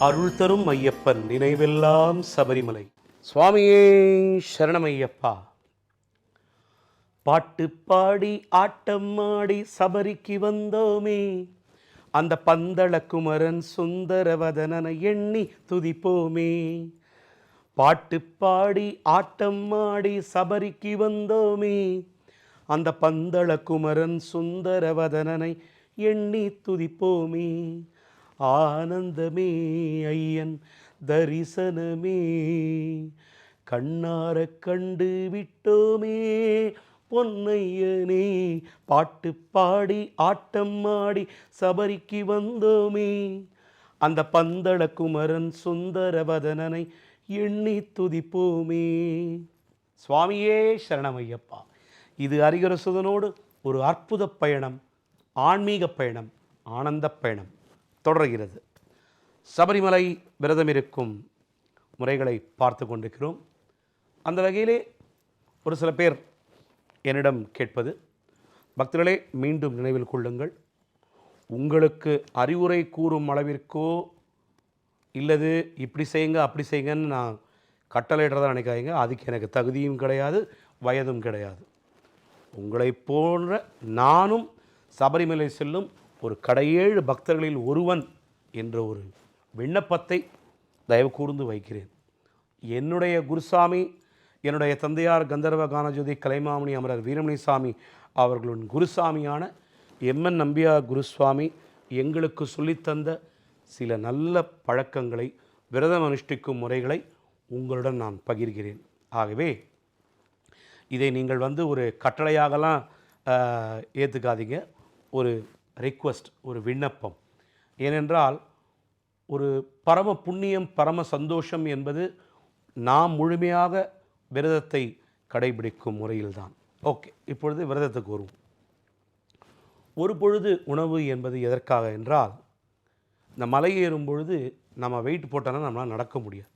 அருள் தரும் ஐயப்பன் நினைவெல்லாம் சபரிமலை. சுவாமியே சரணமையப்பா. பாட்டு பாடி ஆட்டம் ஆடி சபரிக்கு வந்தோமே. அந்த பந்தள குமரன் சுந்தரவதனனை எண்ணி துதிப்போமே. பாட்டு பாடி ஆட்டம் ஆடி சபரிக்கு வந்தோமே. அந்த பந்தள குமரன் சுந்தரவதனனை எண்ணி துதிப்போமே. ஆனந்தமே ஐயன் தரிசனமே. கண்ணார கண்டு விட்டோமே பொன்னையனே. பாட்டு பாடி ஆட்டம் ஆடி சபரிக்கு வந்தோமே. அந்த பந்தள குமரன் சுந்தரவதனனை எண்ணி துதிப்போமே. சுவாமியே சரணமையப்பா. இது அரிகரசுதனோடு ஒரு அற்புத பயணம் ஆன்மீக பயணம் ஆனந்த பயணம். தொடர்கிறது. சபரிமலை விரதம் இருக்கும் முறைகளை பார்த்து கொண்டிருக்கிறோம். அந்த வகையிலே ஒரு சில பேர் என்னிடம் கேட்பது பக்தர்களே மீண்டும் நினைவில் கொள்ளுங்கள். உங்களுக்கு அறிவுரை கூறும் அளவிற்கோ இல்லது இப்படி செய்யுங்க அப்படி செய்யுங்கன்னு நான் கட்டளையிடுறதா நினைக்காதீங்க. அதுக்கு எனக்கு தகுதியும் கிடையாது வயதும் கிடையாது. உங்களைப் போன்ற நானும் சபரிமலை செல்லும் ஒரு கடையேழு பக்தர்களில் ஒருவன் என்ற ஒரு விண்ணப்பத்தை தயவு கூர்ந்து வைக்கிறேன். என்னுடைய குருசாமி என்னுடைய தந்தையார் கந்தர்வ கானஜோதி கலைமாமணி அமரர் வீரமணிசாமி அவர்களின் குருசாமியான எம்என் நம்பியார் குருசுவாமி எங்களுக்கு சொல்லித்தந்த சில நல்ல பழக்கங்களை விரதம் அனுஷ்டிக்கும் முறைகளை உங்களுடன் நான் பகிர்கிறேன். ஆகவே இதை நீங்கள் வந்து ஒரு கட்டளையாகலாம் ஏற்றுக்காதீங்க ஒரு ரிக்வஸ்ட் ஒரு விண்ணப்பம். ஏனென்றால் ஒரு பரம புண்ணியம் பரம சந்தோஷம் என்பது நாம் முழுமையாக விரதத்தை கடைபிடிக்கும் முறையில்தான். ஓகே இப்பொழுது விரதத்துக்கு வருவோம் ஒரு பொழுது உணவு என்பது எதற்காக என்றால் இந்த மலை ஏறும் பொழுது நம்ம வெயிட் போட்டோன்னா நம்மளால் நடக்க முடியாது.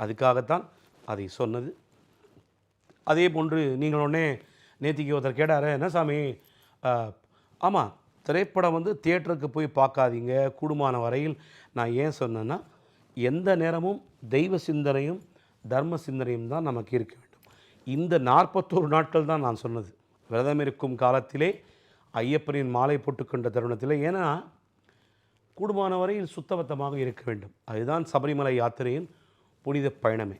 அதுக்காகத்தான் அதை சொன்னது. அதே போன்று நீங்கள் உடனே நேத்திக்கு ஒருத்தர் கேட்டார் என்ன சாமி? ஆமாம் திரைப்படம் வந்து தியேட்டருக்கு போய் பார்க்காதீங்க. கூடுமான வரையில் நான் ஏன் சொன்னேன்னா எந்த நேரமும் தெய்வ சிந்தனையும் தர்ம சிந்தனையும் தான் நமக்கு இருக்க வேண்டும். இந்த நாற்பத்தோரு நாட்கள் தான் நான் சொன்னது. விரதம் இருக்கும் காலத்திலே ஐயப்பனின் மாலை போட்டுக்கொண்ட தருணத்தில். ஏன்னா கூடுமான வரையில் சுத்தபத்தமாக இருக்க வேண்டும். அதுதான் சபரிமலை யாத்திரையின் புனித பயணமே.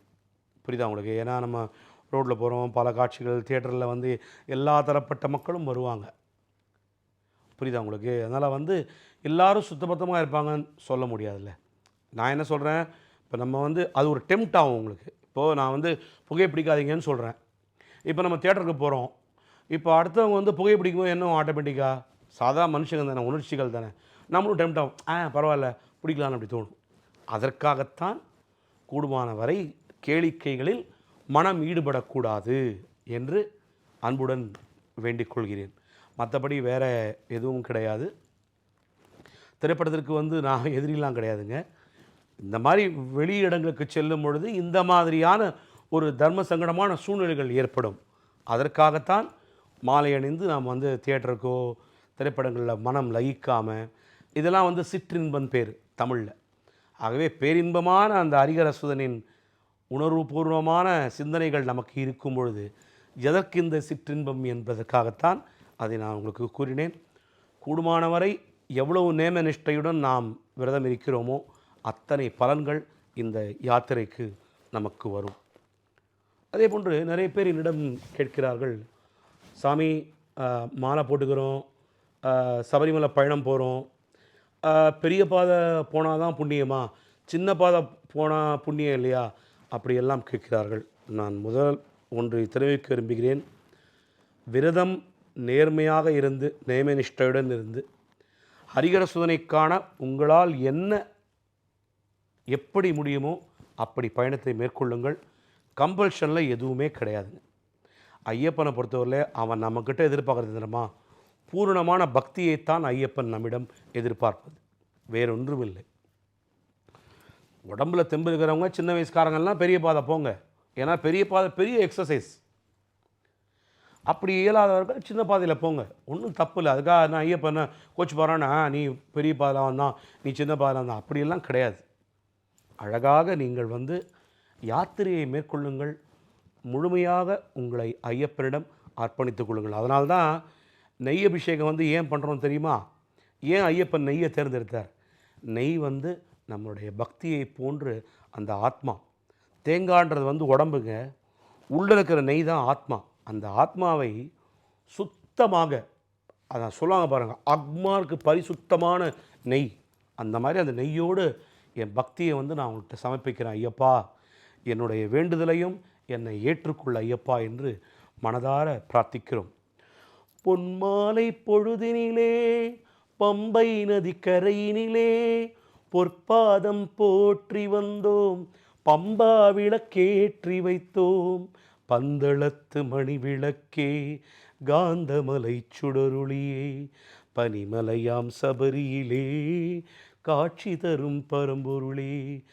புரியுதா உங்களுக்கு? ஏன்னா நம்ம ரோட்டில் போகிறோம் பல காட்சிகள் தியேட்டரில் வந்து எல்லா தரப்பட்ட மக்களும் வருவாங்க. புரியுதா உங்களுக்கு? அதனால் வந்து எல்லாரும் சுத்தபத்தமாக இருப்பாங்கன்னு சொல்ல முடியாதுல்ல. நான் என்ன சொல்கிறேன் இப்போ நம்ம வந்து அது ஒரு டெம்ட் ஆகும் உங்களுக்கு. இப்போது நான் வந்து புகை பிடிக்காதீங்கன்னு சொல்கிறேன் இப்போ நம்ம தேட்டருக்கு போகிறோம் இப்போ அடுத்தவங்க வந்து புகை பிடிக்கும்போது என்ன ஆட்டோமேட்டிக்காக சாதா மனுஷங்க தானே உணர்ச்சிகள் தானே. நம்மளும் டெம்ட் ஆகும். ஆ பரவாயில்ல பிடிக்கலான்னு அப்படி தோணும். அதற்காகத்தான் கூடுமான வரை கேளிக்கைகளில் மனம் ஈடுபடக்கூடாது என்று அன்புடன் வேண்டிக் கொள்கிறேன். மற்றபடி வேறு எதுவும் கிடையாது. திரைப்படத்திற்கு வந்து நான் எதிரிலாம் கிடையாதுங்க. இந்த மாதிரி வெளி இடங்களுக்கு செல்லும் பொழுது இந்த மாதிரியான ஒரு தர்ம சங்கடமான சூழ்நிலைகள் ஏற்படும். அதற்காகத்தான் மாலை அணிந்து நாம் வந்து தியேட்டருக்கோ திரைப்படங்களில் மனம் லயிக்காமல் இதெல்லாம் வந்து சிற்றின்பம் பேர் தமிழில். ஆகவே பேரின்பமான அந்த அரிகரசுதனின் உணர்வுபூர்வமான சிந்தனைகள் நமக்கு இருக்கும் பொழுது எதற்கு இந்த சிற்றின்பம் என்பதற்காகத்தான் அதை நான் உங்களுக்கு கூறினேன். கூடுமானவரை எவ்வளவு நேம நிஷ்டையுடன் நாம் விரதம் இருக்கிறோமோ அத்தனை பலன்கள் இந்த யாத்திரைக்கு நமக்கு வரும். அதே போன்று நிறைய பேர் என்னிடம் கேட்கிறார்கள் சாமி மாலை போட்டுக்கிறோம் சபரிமலை பயணம் போகிறோம் பெரிய பாதை போனால் தான் புண்ணியமா? சின்ன பாதை போனால் புண்ணியம் இல்லையா? அப்படியெல்லாம் கேட்கிறார்கள். நான் முதல் ஒன்றை தெரிவிக்க விரும்புகிறேன். விரதம் நேர்மையாக இருந்து நேமநிஷ்டையுடன் இருந்து ஹரிகர சுதனைக்கான உங்களால் என்ன எப்படி முடியுமோ அப்படி பயணத்தை மேற்கொள்ளுங்கள். கம்பல்ஷனில் எதுவுமே கிடையாதுங்க. ஐயப்பனை பொறுத்தவரையில் அவன் நம்மக்கிட்ட எதிர்பார்க்குறது தெரியுமா பூரணமான பக்தியைத்தான் ஐயப்பன் நம்மிடம் எதிர்பார்ப்பது. வேறொன்றும் இல்லை உடம்புல தெம்பு இருக்கிறவங்க சின்ன வயசுக்காரங்கெல்லாம் பெரிய பாதை போங்க. ஏன்னா பெரிய பாதை பெரிய எக்ஸசைஸ் அப்படி இயலாதவர்கள் சின்ன பாதையில் போங்க. ஒன்றும் தப்பு இல்லை. அதுக்காக நான் ஐயப்பன் கோச் போகிறான்னா நீ பெரிய பாதையில் வந்தான் நீ சின்ன பாதையில் வந்தான் அப்படியெல்லாம் கிடையாது. அழகாக நீங்கள் வந்து யாத்திரையை மேற்கொள்ளுங்கள். முழுமையாக உங்களை ஐயப்பனிடம் அர்ப்பணித்துக் கொள்ளுங்கள். அதனால்தான் நெய் அபிஷேகம் வந்து ஏன் பண்ணுறோம் தெரியுமா? ஏன் ஐயப்பன் நெய்யை தேர்ந்தெடுத்தார்? நெய் வந்து நம்மளுடைய பக்தியை போன்று அந்த ஆத்மா. தேங்கான்றது வந்து உடம்புங்க. உள்ளே இருக்கிற நெய் தான் ஆத்மா. அந்த ஆத்மாவை சுத்தமாக அதான் சொல்லுவாங்க பாருங்கள் அக்மாருக்கு பரிசுத்தமான நெய். அந்த மாதிரி அந்த நெய்யோடு என் பக்தியை வந்து நான் உங்கள்கிட்ட சமர்ப்பிக்கிறேன் ஐயப்பா. என்னுடைய வேண்டுதலையும் என்னை ஏற்றுக்கொள்ள ஐயப்பா என்று மனதார பிரார்த்திக்கிறோம். பொன்மாலை பொழுதினிலே பம்பை நதிக்கரையினிலே பொற்பாதம் போற்றி வந்தோம் பம்பா விளக்கேற்றி வைத்தோம். பந்தளத்து மணி விளக்கே காந்தமலை சுடருளியே. பனிமலையாம் சபரியிலே காட்சி தரும் பரம்பொருளே.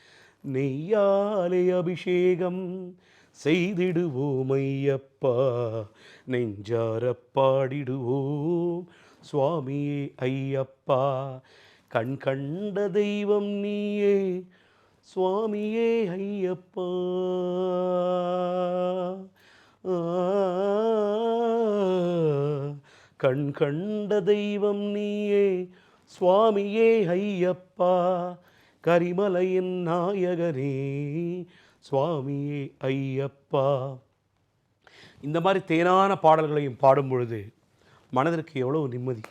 நெய்யாலே அபிஷேகம் செய்திடுவோம் ஐயப்பா. நெஞ்சார பாடிடுவோம் சுவாமியே ஐயப்பா. கண் கண்ட தெய்வம் நீயே சுவாமியே ஐயப்பா. கண் கண்ட தெய்வம் நீயே சுவாமியே ஐயப்பா கரிமலையின் நாயகரே சுவாமியே ஐயப்பா. இந்த மாதிரி தேனான பாடல்களையும் பாடும் பொழுது மனதிற்கு எவ்வளவு நிம்மதி.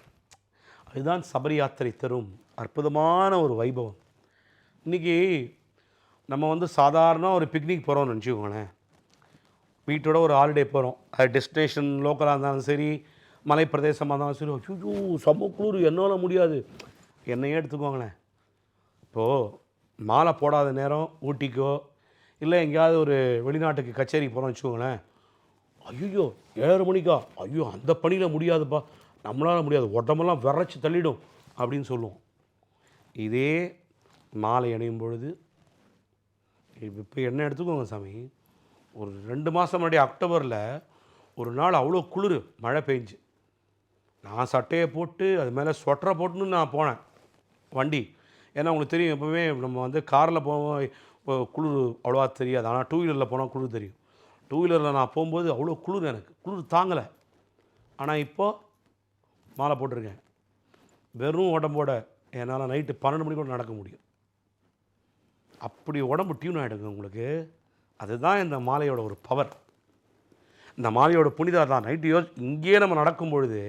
அதுதான் சபரி யாத்திரை தரும் அற்புதமான ஒரு வைபவம். இன்றைக்கி நம்ம வந்து சாதாரண ஒரு பிக்னிக் போகிறோம்னு நினச்சிக்கோங்களேன். வீட்டோட ஒரு ஹாலிடே போகிறோம் அது டெஸ்டினேஷன் லோக்கலாக இருந்தாலும் சரி மலைப்பிரதேசமாக தான் சரி ஐயோ செம்ம குளிர் என்னால் முடியாது. என்னையே எடுத்துக்கோங்களேன். இப்போது மாலை போடாத நேரம் ஊட்டிக்கோ இல்லை எங்கேயாவது ஒரு வெளிநாட்டுக்கு கச்சேரி போகிறோம்னு வச்சுக்கோங்களேன். ஐயோ ஏழரை மணிக்கா? ஐயோ அந்த பணியில் முடியாதுப்பா. நம்மளால் முடியாது. உடம்பெல்லாம் விரைச்சி தள்ளிடும் அப்படின்னு சொல்லுவோம். இதே மாலை அணியும் பொழுது இப்போ என்ன எடுத்துக்கோங்க சாமி ஒரு ரெண்டு மாதம் முன்னாடி அக்டோபரில் ஒரு நாள் அவ்வளோ குளிர் மழை பெஞ்சு. நான் சட்டையை போட்டு அது மேலே ஸ்வெட்டரை போட்டுன்னு நான் போனேன். வண்டி. ஏன்னா உங்களுக்கு தெரியும் எப்போவுமே நம்ம வந்து காரில் போவோம் இப்போ குளிர் அவ்வளோவா தெரியாது. ஆனால் டூ வீலரில் போனால் குளிர் தெரியும். டூ வீலரில் நான் போகும்போது அவ்வளோ குளிர் எனக்கு. குளிர் தாங்கலை. ஆனால் இப்போது மாலை போட்டிருக்கேன். வெறும் உடம்போட என்னால் நைட்டு பன்னெண்டு மணி கூட நடக்க முடியும். அப்படி உடம்பு டியூன் ஆகிடுங்க உங்களுக்கு. அதுதான் இந்த மாலையோட ஒரு பவர் இந்த மாலையோட புனிதம் தான். நைட்டு யோ இங்கேயே நம்ம நடக்கும் பொழுது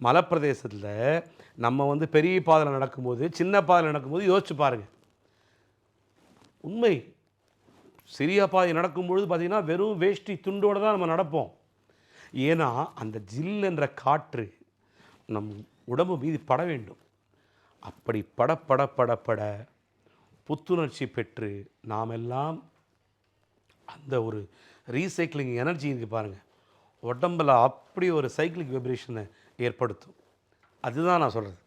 மலைப்பிரதேசத்தில் நம்ம வந்து பெரிய பாதையில் நடக்கும்போது சின்ன பாதையில் நடக்கும்போது யோசிச்சு பாருங்கள் உண்மை. சிறிய பாதை நடக்கும்பொழுது பார்த்திங்கன்னா வெறும் வேஷ்டி துண்டோடு தான் நம்ம நடப்போம். ஏன்னா அந்த ஜில் என்ற காற்று நம் உடம்பு மீது பட வேண்டும். அப்படி பட பட பட பட புத்துணர்ச்சி பெற்று நாம் எல்லாம் அந்த ஒரு ரீசைக்ளிங் எனர்ஜி இருக்கு பாருங்கள் உடம்பில் அப்படி ஒரு சைக்கிளிக் வைப்ரேஷனை ஏற்படுத்தும். அதுதான் நான் சொல்கிறது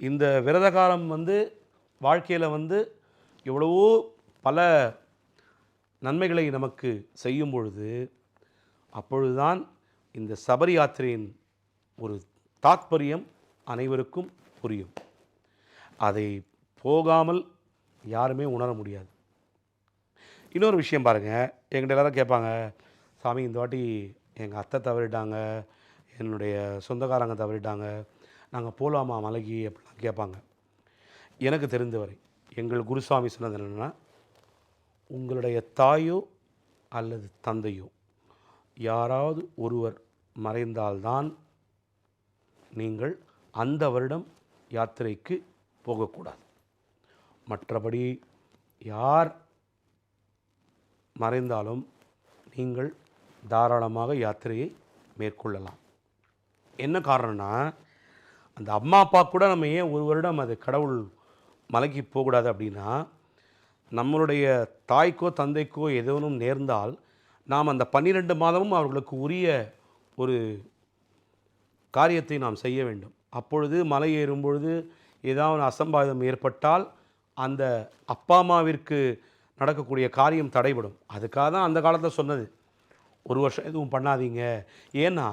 இந்த விரத காலம் வந்து வாழ்க்கையில் வந்து எவ்வளவோ பல நன்மைகளை நமக்கு செய்யும் பொழுது அப்பொழுதுதான் இந்த சபரி யாத்திரையின் ஒரு தாத்பரியம் அனைவருக்கும் புரியும். அதை போகாமல் யாருமே உணர முடியாது. இன்னொரு விஷயம் பாருங்கள் எங்கிட்ட எல்லாரும் கேட்பாங்க சாமி இந்த வாட்டி எங்கள் அத்தை தவறிட்டாங்க என்னுடைய சொந்தக்காரங்க தவறிட்டாங்க. நாங்கள் போகலாமா மலைக்கு அப்படிலாம் கேட்பாங்க. எனக்கு தெரிந்தவரை எங்கள் குருசாமி சொன்னது என்னென்னா உங்களுடைய தாயோ அல்லது தந்தையோ யாராவது ஒருவர் மறைந்தால்தான் நீங்கள் அந்த வருடம் யாத்திரைக்கு போகக்கூடாது. மற்றபடி யார் மறைந்தாலும் நீங்கள் தாராளமாக யாத்திரையை மேற்கொள்ளலாம். என்ன காரணம்னா அந்த அம்மா அப்பா கூட நம்ம ஏன் ஒரு வருடம் அது கடவுள் மலைக்கு போகக்கூடாது அப்படின்னா நம்மளுடைய தாய்க்கோ தந்தைக்கோ எதேனும் நேர்ந்தால் நாம் அந்த பன்னிரெண்டு மாதமும் அவர்களுக்கு உரிய ஒரு காரியத்தை நாம் செய்ய வேண்டும். அப்பொழுது மலை ஏறும் பொழுது ஏதாவது அசம்பாவிதம் ஏற்பட்டால் அந்த அப்பா அம்மாவிற்கு நடக்கக்கூடிய காரியம் தடைபடும். அதுக்காக தான் அந்த காலத்தில் சொன்னது. ஒரு வருஷம் எதுவும் பண்ணாதீங்க. ஏன்னா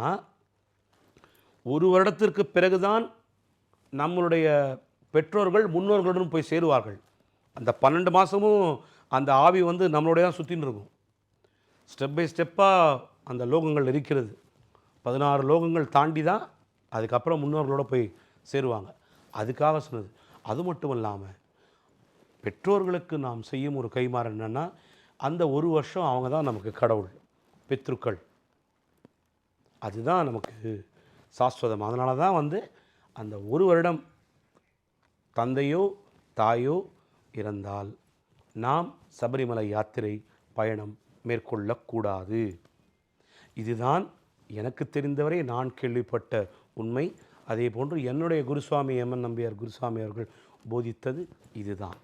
ஒரு வருடத்திற்கு பிறகுதான் நம்மளுடைய பெற்றோர்கள் முன்னோர்களுடன் போய் சேருவார்கள். அந்த பன்னெண்டு மாதமும் அந்த ஆவி வந்து நம்மளுடைய தான் சுற்றின்னு இருக்கும். ஸ்டெப் பை ஸ்டெப்பாக அந்த லோகங்கள் இருக்கிறது. பதினாறு லோகங்கள் தாண்டி தான் அதுக்கப்புறம் முன்னோர்களோட போய் சேருவாங்க. அதுக்காக சொன்னது. அது மட்டும் இல்லாமல் பெற்றோர்களுக்கு நாம் செய்யும் ஒரு கைமாறு என்னென்னா அந்த ஒரு வருஷம் அவங்க தான் நமக்கு கடவுள் பித்ருக்கள். அதுதான் நமக்கு சாஸ்வதம். அதனால தான் வந்து அந்த ஒரு வருடம் தந்தையோ தாயோ இறந்தால் நாம் சபரிமலை யாத்திரை பயணம் மேற்கொள்ளக்கூடாது. இதுதான் எனக்கு தெரிந்தவரை நான் கேள்விப்பட்ட உண்மை. அதே போன்று என்னுடைய குருசுவாமி எம்என் நம்பியார் குருசுவாமி அவர்கள் போதித்தது இதுதான்.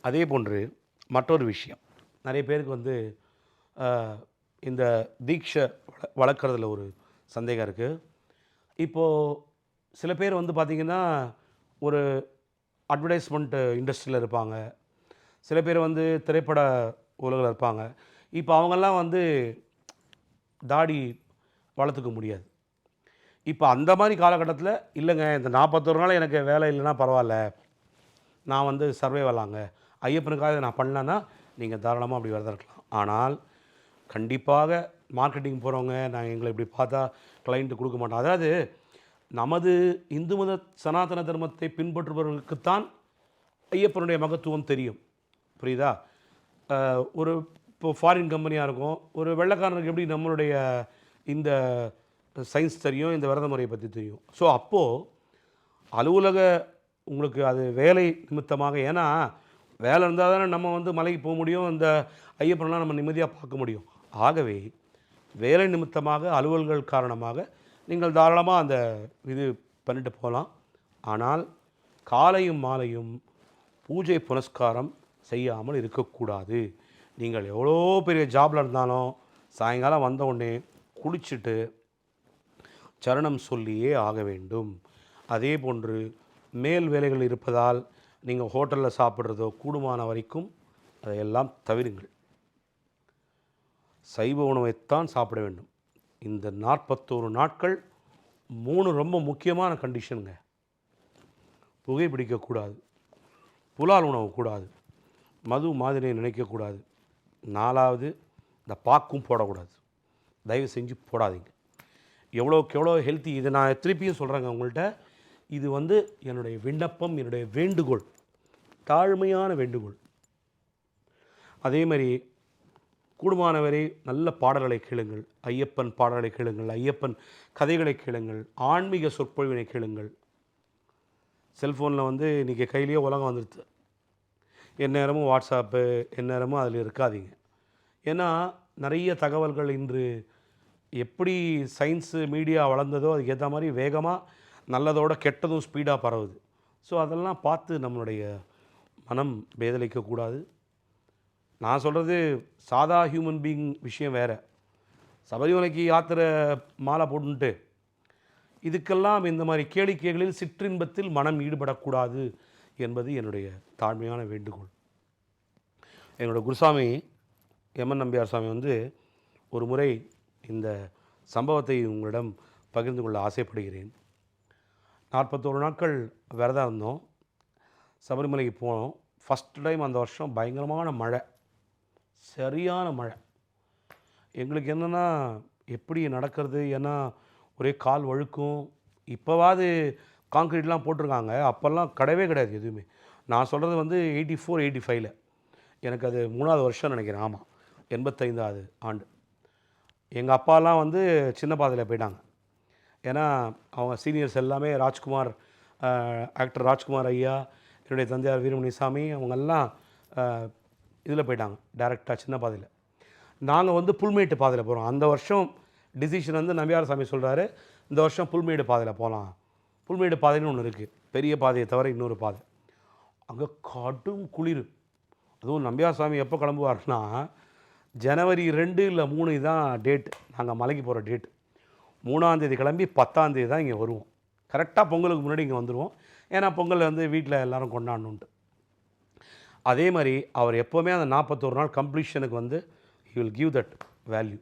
அதே போன்று மற்றொரு விஷயம். நிறைய பேருக்கு வந்து இந்த தீட்சை வள- வளர்க்குறதுல ஒரு சந்தேகம் இருக்குது இப்போது சில பேர் வந்து பார்த்திங்கன்னா ஒரு அட்வர்டைஸ்மெண்ட்டு இண்டஸ்ட்ரியில் இருப்பாங்க. சில பேர் வந்து திரைப்பட உலகில் இருப்பாங்க. இப்போ அவங்கெல்லாம் வந்து தாடி வளர்த்துக்க முடியாது. இப்போ அந்த மாதிரி காலகட்டத்தில் இல்லைங்க இந்த நாற்பத்தொரு நாள் எனக்கு வேலை இல்லைன்னா பரவாயில்ல. நான் வந்து சர்வே வரலாங்க. ஐயப்பனுக்காக நான் பண்ணலன்னா நீங்கள் தாராளமாக அப்படி விரதம் இருக்கலாம் ஆனால் கண்டிப்பாக மார்க்கெட்டிங் போகிறவங்க நாங்கள் எங்களை இப்படி பார்த்தா கிளைண்ட்டு கொடுக்க மாட்டோம். அதாவது நமது இந்து மத சனாதன தர்மத்தை பின்பற்றுபவர்களுக்குத்தான் ஐயப்பனுடைய மகத்துவம் தெரியும். புரியுதா? ஒரு இப்போ ஃபாரின் கம்பெனியாக இருக்கும். ஒரு வெள்ளைக்காரனுக்கு எப்படி நம்மளுடைய இந்த சயின்ஸ் தெரியும் இந்த விரத முறையை பற்றி தெரியும்? ஸோ அப்போது அலுவலக உங்களுக்கு அது வேலை நிமித்தமாக ஏன்னா வேலை இருந்தால் தானே நம்ம வந்து மலைக்கு போக முடியும். இந்த ஐயப்பனெலாம் நம்ம நிம்மதியாக பார்க்க முடியும். ஆகவே வேலை நிமித்தமாக அலுவல்கள் காரணமாக நீங்கள் தாராளமாக அந்த இது பண்ணிட்டு போகலாம். ஆனால் காலையும் மாலையும் பூஜை புனஸ்காரம் செய்யாமல் இருக்கக்கூடாது. நீங்கள் எவ்வளோ பெரிய ஜாபில் இருந்தாலும் சாயங்காலம் வந்த உடனே குளிச்சுட்டு சரணம் சொல்லியே ஆக வேண்டும். அதே போன்று மேல் வேலைகள் இருப்பதால் நீங்கள் ஹோட்டலில் சாப்பிட்றதோ கூடுமான வரைக்கும் அதையெல்லாம் தவிருங்கள். சைவ உணவைத்தான் சாப்பிட வேண்டும். இந்த நாற்பத்தோரு நாட்கள் மூணு ரொம்ப முக்கியமான கண்டிஷனுங்க புகைப்பிடிக்கக்கூடாது புலால் உணவு கூடாது. மது மாதிரியை நினைக்கக்கூடாது நாலாவது இந்த பாக்கும் போடக்கூடாது. தயவு செஞ்சு போடாதீங்க. எவ்வளோக்கு எவ்வளோ ஹெல்த்தி இதை நான் திருப்பியும் சொல்கிறேங்க உங்கள்கிட்ட இது வந்து என்னுடைய விண்ணப்பம் என்னுடைய வேண்டுகோள். தாழ்மையான வேண்டுகோள். அதே மாதிரி கூடுமானவரை நல்ல பாடல்களை கேளுங்கள். ஐயப்பன் பாடல்களை கேளுங்கள். ஐயப்பன் கதைகளை கேளுங்கள். ஆன்மீக சொற்பொழிவினை கேளுங்கள். செல்ஃபோனில் வந்து இன்றைக்கி கையிலேயே உலகம் வந்துடுது. எந்நேரமும் வாட்ஸ்அப்பு எந்நேரமும் அதில் இருக்காதீங்க. ஏன்னா நிறைய தகவல்கள் இன்று எப்படி சயின்ஸு மீடியா வளர்ந்ததோ அதுக்கு ஏற்ற மாதிரி வேகமாக நல்லதோட கெட்டதும் ஸ்பீடாக பரவுது. ஸோ அதெல்லாம் பார்த்து நம்மளுடைய மனம் பேதலிக்கக்கூடாது. நான் சொல்கிறது சாதா ஹியூமன் பீயிங் விஷயம் வேறு. சபரிமலைக்கு யாத்திரை மாலை போட்டுன்ட்டு இதுக்கெல்லாம் இந்த மாதிரி கேளிக்கைகளில் சிற்றின்பத்தில் மனம் ஈடுபடக்கூடாது என்பது என்னுடைய தாழ்மையான வேண்டுகோள். என்னோட குருசாமி எம்என் நம்பியார் சாமி வந்து ஒரு முறை இந்த சம்பவத்தை உங்களிடம் பகிர்ந்து கொள்ள ஆசைப்படுகிறேன். நாற்பத்தோரு நாட்கள் விரதம் இருந்தோம். சபரிமலைக்கு போனோம். ஃபஸ்ட் டைம் அந்த வருஷம் பயங்கரமான மழை. சரியான மழை. எங்களுக்கு என்னென்னா எப்படி நடக்கிறது? ஏன்னா ஒரே கால் வழுக்கும். இப்போவாது காங்க்ரீட்லாம் போட்டிருக்காங்க. அப்போல்லாம் கிடையவே கிடையாது எதுவுமே. நான் சொல்கிறது வந்து எயிட்டி ஃபோர் எயிட்டி ஃபைவ்ல. எனக்கு அது மூணாவது வருஷம் நினைக்கிறேன். ஆமாம் எண்பத்தைந்தாவது ஆண்டு. எங்கள் அப்பாலாம் வந்து சின்ன பாதையில் போயிட்டாங்க. ஏன்னா அவங்க சீனியர்ஸ் எல்லாமே ராஜ்குமார் ஆக்டர் ராஜ்குமார் ஐயா என்னுடைய தந்தையார் வீரமணி சாமி அவங்கெல்லாம் இதில் போயிட்டாங்க டேரெக்டாக சின்ன பாதையில். நாங்கள் வந்து புல்மேட்டு பாதையில் போகிறோம் அந்த வருஷம் டிசிஷன் வந்து நம்பியார் சாமி சொல்கிறாரு இந்த வருஷம் புல்மேடு பாதையில் போகலாம் புல்மேடு பாதைன்னு ஒன்று இருக்குது பெரிய பாதையை தவிர இன்னொரு பாதை. அங்கே கடும் குளிர். அதுவும் நம்பியார் சாமி எப்போ கிளம்புவார்னா ஜனவரி ரெண்டு இல்லை மூணு தான் டேட் நாங்கள் மலைக்கு போகிற டேட் மூணாந்தேதி கிளம்பி பத்தாந்தேதி தான் இங்கே வருவோம். கரெக்டாக பொங்கலுக்கு முன்னாடி இங்கே வந்துடுவோம் ஏன்னா பொங்கல் வந்து வீட்டில் எல்லோரும் கொண்டாடணுன்ட்டு அதே மாதிரி அவர் எப்போவுமே அந்த நாற்பத்தோரு நாள் கம்ப்ளீஷனுக்கு வந்து he will give that value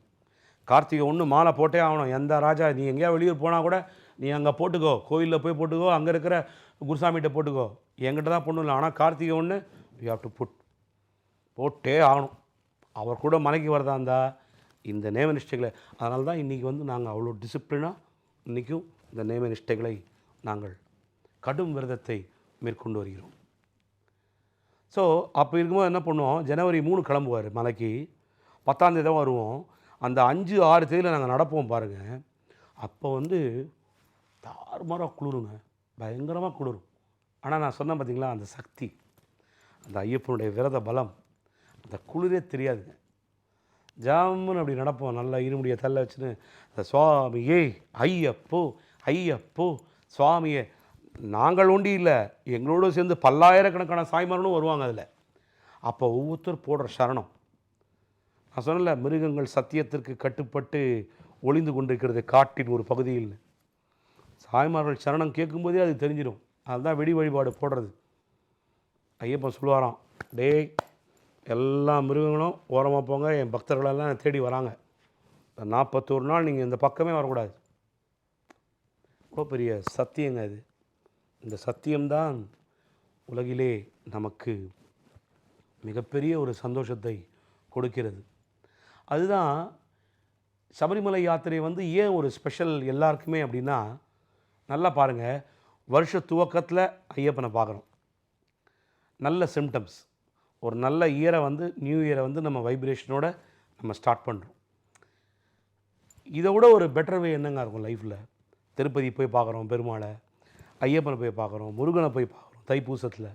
Karthigai ஒன்று மாலை போட்டே ஆகணும். எந்த ராஜா நீ எங்கேயா வெளியூர் போனால் கூட நீ அங்கே போட்டுக்கோ. கோயிலில் போய் போட்டுக்கோ. அங்கே இருக்கிற குருசாமிகிட்ட போட்டுக்கோ. என்கிட்ட தான் பொண்ணு இல்லை. ஆனால் கார்த்திகை ஒன்று யூ ஹாவ் டு புட் போட்டே ஆகணும். அவர் கூட மலைக்கு வரதா இருந்தா இந்த நேம நிஷ்டைகளை. அதனால தான் இன்றைக்கி வந்து நாங்கள் அவ்வளோ டிசிப்ளினாக இன்றைக்கும் இந்த நேம நிஷ்டைகளை நாங்கள் கடும் விரதத்தை மேற்கொண்டு வருகிறோம். ஸோ அப்போ இருக்கும்போது என்ன பண்ணுவோம்? ஜனவரி மூணு கிளம்புவார் மலைக்கு. பத்தாந்தேதி தான் வருவோம். அந்த அஞ்சு ஆறு தேதியில் நாங்கள் நடப்போம் பாருங்கள் அப்போ வந்து தாறுமாறாக குளிருங்க. பயங்கரமாக குளிரும். ஆனால் நான் சொன்னேன் பார்த்தீங்களா அந்த சக்தி அந்த ஐயப்பனுடைய விரத பலம் அந்த குளிரே தெரியாதுங்க. ஜாமுன்னு அப்படி நடப்போம். நல்லா இருமுடிய தள்ள வச்சுன்னு இந்த சுவாமியே ஐயப்போ ஐயப்போ சுவாமியே நாங்கள் ஒண்டி இல்லை. எங்களோட சேர்ந்து பல்லாயிரக்கணக்கான சாய்மார்களும் வருவாங்க அதில். அப்போ ஒவ்வொருத்தர் போடுற சரணம். நான் சொன்னல மிருகங்கள் சத்தியத்திற்கு கட்டுப்பட்டு ஒளிந்து கொண்டிருக்கிறது காட்டின் ஒரு பகுதியில். சாய்மார்கள் சரணம் கேட்கும்போதே அது தெரிஞ்சிடும். அதுதான் வெடி வழிபாடு போடுறது. ஐயப்பன் சொல்லுவாராம் டே எல்லா மிருகங்களும் ஓரமாக போங்க என் பக்தர்களெல்லாம் தேடி வராங்க. நாற்பத்தோரு நாள் நீங்கள் இந்த பக்கமே வரக்கூடாது. ரொம்ப பெரிய சத்தியங்க இது இந்த சத்தியம்தான் உலகிலே நமக்கு மிகப்பெரிய ஒரு சந்தோஷத்தை கொடுக்கிறது. அதுதான் சபரிமலை யாத்திரை வந்து ஏன் ஒரு ஸ்பெஷல் எல்லாருக்குமே அப்படின்னா நல்லா பாருங்கள் வருஷ துவக்கத்தில் ஐயப்பனை பார்க்குறோம் நல்ல சிம்டம்ஸ் ஒரு நல்ல இயரை வந்து நியூ இயரை வந்து நம்ம வைப்ரேஷனோட நம்ம ஸ்டார்ட் பண்ணுறோம் இதை விட ஒரு பெட்டர் வே என்னங்க இருக்கும் லைஃப்பில் திருப்பதி போய் பார்க்குறோம் பெருமாளை. ஐயப்பனை போய் பார்க்குறோம் முருகனை போய் பார்க்குறோம் தைப்பூசத்தில்.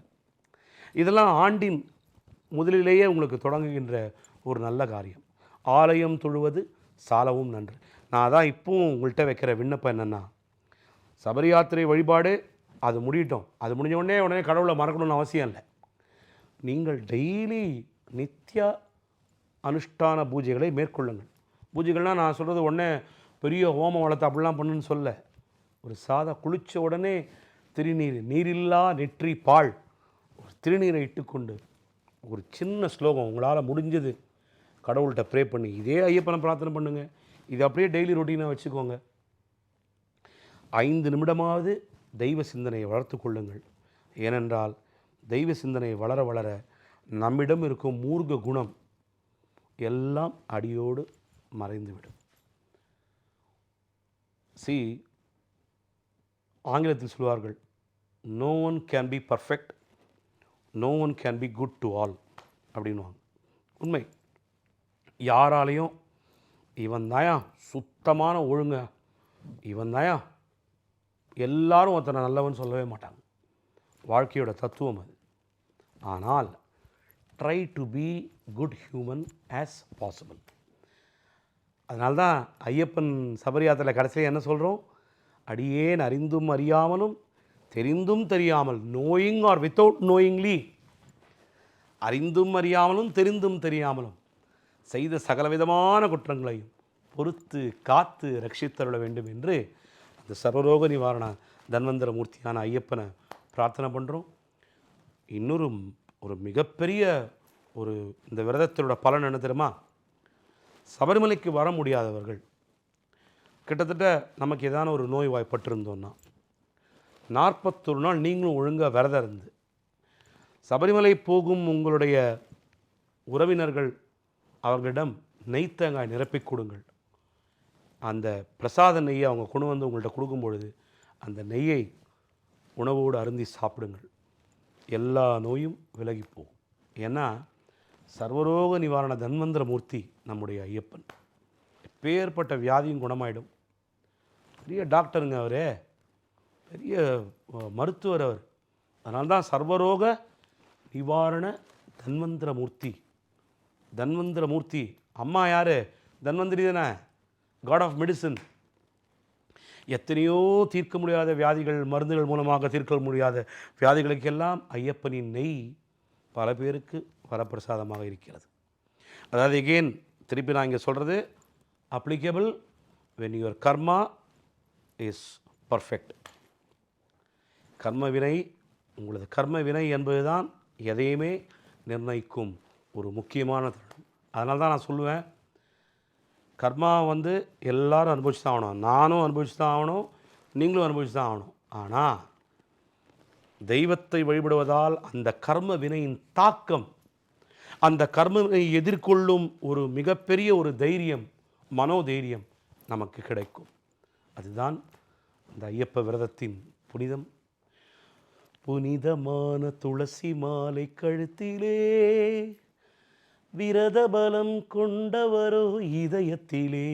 இதெல்லாம் ஆண்டின் முதலிலேயே உங்களுக்கு தொடங்குகின்ற ஒரு நல்ல காரியம். ஆலயம் தொழுவது சாலவும் நன்று. நான் தான் இப்போவும் உங்கள்கிட்ட வைக்கிற விண்ணப்பம் என்னென்னா சபரி யாத்திரை வழிபாடு அது முடியட்டும். அது முடிஞ்ச உடனே உடனே கடவுளை மறக்கணும்னு அவசியம் இல்லை. நீங்கள் டெய்லி நித்யா அனுஷ்டான பூஜைகளை மேற்கொள்ளுங்கள். பூஜைகள்னால் நான் சொல்கிறது உடனே பெரிய ஹோமம் வளர்த்து அப்படிலாம் பண்ணுன்னு சொல்ல. ஒரு சாதா குளித்த உடனே திருநீர் நீரில்லா நெற்றி பால். ஒரு திருநீரை இட்டுக்கொண்டு ஒரு சின்ன ஸ்லோகம் உங்களால் முடிஞ்சது. கடவுள்கிட்ட ப்ரே பண்ணி. இதே ஐயப்பனை பிரார்த்தனை பண்ணுங்கள் இது அப்படியே டெய்லி ரொட்டீனாக வச்சுக்கோங்க. ஐந்து நிமிடமாவது தெய்வ சிந்தனையை வளர்த்து கொள்ளுங்கள். ஏனென்றால் தெய்வ சிந்தனை வளர வளர நம்மிடம் இருக்கும் மூர்க்க குணம் எல்லாம் அடியோடு மறைந்துவிடும். சி ஆங்கிலத்தில் சொல்வார்கள் no one can be perfect no one can be good to all அப்படின்வாங்க உண்மை. யாராலையும் இவன் தாயா சுத்தமான ஒழுங்க இவன் தாயா எல்லாரும் ஒருத்தனை நல்லவன் சொல்லவே மாட்டாங்க. வாழ்க்கையோட தத்துவம் அது. ஆனால் try to be good human as possible அதனால்தான் ஐயப்பன் சபரி கடைசியில் என்ன சொல்கிறோம் அடியேன் அறிந்தும் அறியாமலும் தெரிந்தும் தெரியாமல் நோயிங் ஆர் வித்தவுட் நோயிங்லி அறிந்தும் அறியாமலும் தெரிந்தும் தெரியாமலும் செய்த சகலவிதமான குற்றங்களையும் பொறுத்து காத்து ரட்சித்தருள வேண்டும் என்று அந்த சர்வரோக நிவாரண தன்வந்தர மூர்த்தியான ஐயப்பனை பிரார்த்தனை பண்ணுறோம் இன்னொரு ஒரு மிகப்பெரிய ஒரு இந்த விரதத்தோட பலன் என்ன தெரியுமா? சபரிமலைக்கு வர முடியாதவர்கள் கிட்டத்தட்ட நமக்கு ஏதான ஒரு நோய் வாய்ப்பட்டிருந்தோன்னா நாற்பத்தொரு நாள் நீங்களும் ஒழுங்காக விரதம் இருந்து சபரிமலை போகும் உங்களுடைய உறவினர்கள் அவர்களிடம் நெய் தேங்காய் நிரப்பிக் கொடுங்கள். அந்த பிரசாத நெய்யை அவங்க கொண்டு வந்து உங்கள்கிட்ட கொடுக்கும் பொழுது அந்த நெய்யை உணவோடு அருந்தி சாப்பிடுங்கள். எல்லா நோயும் விலகி போகும். ஏன்னா சர்வரோக நிவாரண தன்வந்திர மூர்த்தி நம்முடைய ஐயப்பன். எப்பேற்பட்ட வியாதியும் குணமாயிடும். பெரிய டாக்டருங்க அவரே. பெரிய மருத்துவர் அவர். அதனால தான் சர்வரோக நிவாரண தன்வந்திர மூர்த்தி தன்வந்திர மூர்த்தி அம்மா யார்? தன்வந்திரி தானே? காட் ஆஃப் மெடிசன் எத்தனையோ தீர்க்க முடியாத வியாதிகள் மருந்துகள் மூலமாக தீர்க்க முடியாத வியாதிகளுக்கெல்லாம் ஐயப்பனின் நெய் பல பேருக்கு வரப்பிரசாதமாக இருக்கிறது. அதாவது எகெயின் திருப்பி நான் இங்கே சொல்கிறது applicable when your karma is perfect கர்ம வினை உங்களது கர்ம வினை என்பதுதான் எதையுமே நிர்ணயிக்கும் ஒரு முக்கியமான தருணம். அதனால தான் நான் சொல்லுவேன் கர்மா வந்து எல்லாரும் அனுபவிச்சு தான் ஆகணும். நானும் அனுபவிச்சு தான் ஆகணும் நீங்களும் அனுபவிச்சு தான் ஆகணும். ஆனால் தெய்வத்தை வழிபடுவதால் அந்த கர்ம வினையின் தாக்கம் அந்த கர்மவினை எதிர்கொள்ளும் ஒரு மிகப்பெரிய ஒரு தைரியம் மனோதைரியம் நமக்கு கிடைக்கும். அதுதான் அந்த ஐயப்ப விரதத்தின் புனிதம். புனிதமான துளசி மாலை கழுத்திலே விரத பலம் கொண்டவரோ இதயத்திலே.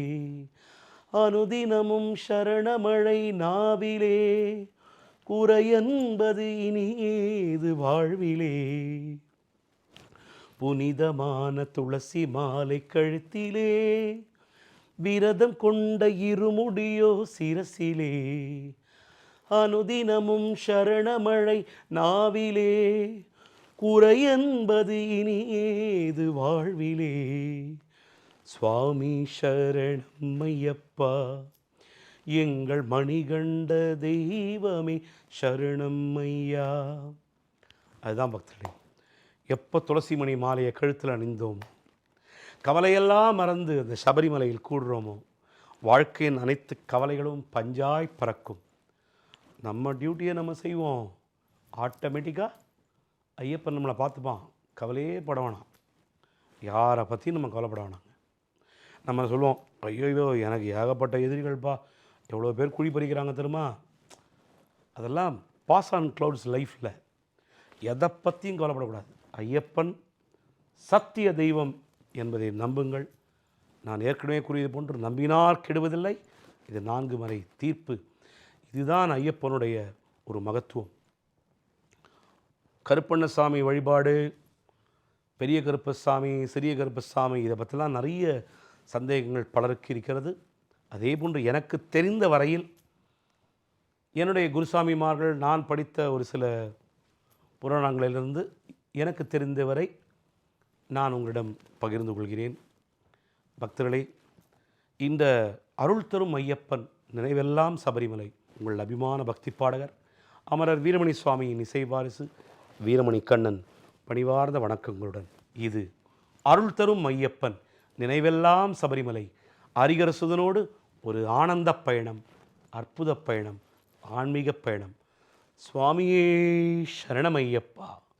அனுதினமும் சரணமழை நாவிலே குறையன்பது இனி ஏது வாழ்விலே. புனிதமான துளசி மாலை கழுத்திலே விரதம் கொண்ட இருமுடியோ சிரசிலே. அனுதினமும் சரணமழை நாவிலே. குறையன்பது இனி ஏது வாழ்விலே? சுவாமி சரணம் ஐயப்பா. எங்கள் மணிகண்ட தெய்வமே சரணம் ஐயா. அதுதான் பக்தர்களே எப்போ துளசிமணி மாலையை கழுத்தில் அணிந்தோம்? கவலையெல்லாம் மறந்து அந்த சபரிமலையில் கூடுறோமோ? வாழ்க்கையின் அனைத்து கவலைகளும் பஞ்சாய் பறக்கும். நம்ம டியூட்டியை நம்ம செய்வோம். ஆட்டோமேட்டிக்காக ஐயப்பன் நம்மளை பார்த்துப்பான். கவலையே பட வேணாம். யாரை பற்றியும் நம்ம கவலைப்பட வேணாங்க. நம்ம சொல்லுவோம் ஐயோ எனக்கு ஏகப்பட்ட எதிரிகள்ப்பா. எவ்வளோ பேர் குழி பறிக்கிறாங்க தெரியுமா? அதெல்லாம் பாஸ் ஆன் க்ளவுட்ஸ் லைஃப்பில் எதை பற்றியும் கவலைப்படக்கூடாது. ஐயப்பன் சத்திய தெய்வம் என்பதை நம்புங்கள். நான் ஏற்கனவே கூறியது போன்று நம்பினால் கெடுவதில்லை. இது நான்கு மறை தீர்ப்பு. இதுதான் ஐயப்பனுடைய ஒரு மகத்துவம். கருப்பண்ணசாமி வழிபாடு பெரிய கருப்பசாமி சிறிய கருப்பசாமி இதை பற்றிலாம் நிறைய சந்தேகங்கள் பலருக்கு இருக்கிறது. அதே போன்று எனக்கு தெரிந்த வரையில் என்னுடைய குருசாமிமார்கள் நான் படித்த ஒரு சில புராணங்களிலிருந்து எனக்கு தெரிந்தவரை நான் உங்களிடம் பகிர்ந்து கொள்கிறேன். பக்தர்களே இந்த அருள் தரும் ஐயப்பன் நினைவெல்லாம் சபரிமலை. உங்கள் அபிமான பக்தி பாடகர் அமரர் வீரமணி சுவாமியின் இசை வாரிசு வீரமணி கண்ணன் பணிவார்ந்த வணக்கங்களுடன் இது அருள் தரும் ஐயப்பன் நினைவெல்லாம் சபரிமலை. அரிகரசுதனோடு ஒரு ஆனந்த பயணம் அற்புத பயணம் ஆன்மீக பயணம். சுவாமியே சரணமையப்பா